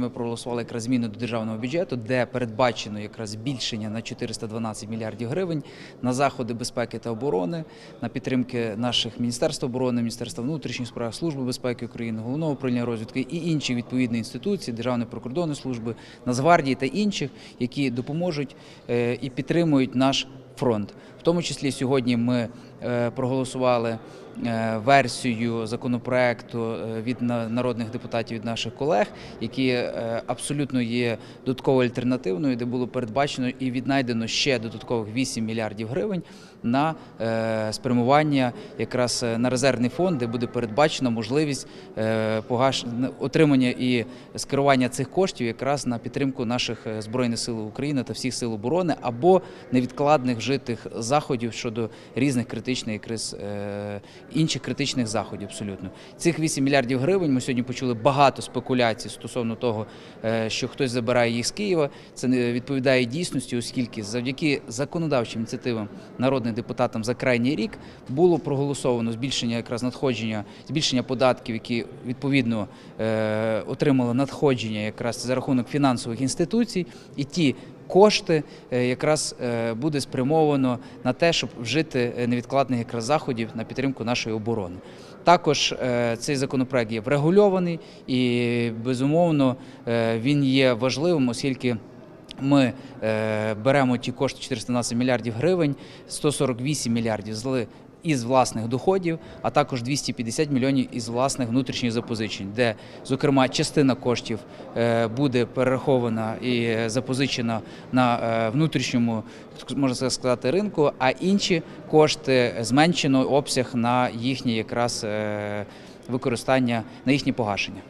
Ми проголосували якраз зміни до державного бюджету, де передбачено якраз збільшення на 412 мільярдів гривень на заходи безпеки та оборони, на підтримки наших міністерств оборони, міністерства внутрішніх справ, служби безпеки України, головного управління розвідки і інших відповідних інституцій, Державної прикордонної служби, Нацгвардії та інших, які допоможуть е, і підтримують наш фронт. В тому числі сьогодні ми е, проголосували версію законопроекту е, від народних депутатів від наших колег, які е, абсолютно є додатково альтернативною, де було передбачено і віднайдено ще додаткових 8 мільярдів гривень на е, спрямування якраз е, на резервний фонд, де буде передбачена можливість е, отримання і скерування цих коштів якраз на підтримку наших е, збройних сил України та всіх сил оборони або невідкладних вжитих заходів щодо різних критичних якраз е, інших критичних заходів. Абсолютно цих 8 мільярдів гривень. Ми сьогодні почули багато спекуляцій стосовно того, е, що хтось забирає їх з Києва. Це не відповідає дійсності, оскільки завдяки законодавчим ініціативам народних депутатам за крайній рік було проголосовано збільшення якраз надходження, збільшення податків, які відповідно е, отримали надходження якраз за рахунок фінансових інституцій, і ті кошти е, якраз е, буде спрямовано на те, щоб вжити невідкладних якраз заходів на підтримку нашої оборони. Також е, цей законопроект є врегульований і безумовно він є важливим, оскільки. Ми беремо ті кошти 412 мільярдів гривень, 148 мільярдів зли із власних доходів, а також 250 мільйонів із власних внутрішніх запозичень, де, зокрема, частина коштів е, буде перерахована і е, запозичена на е, внутрішньому, можна сказати, ринку, а інші кошти зменшено обсяг на їхнє якраз використання, на їхнє погашення.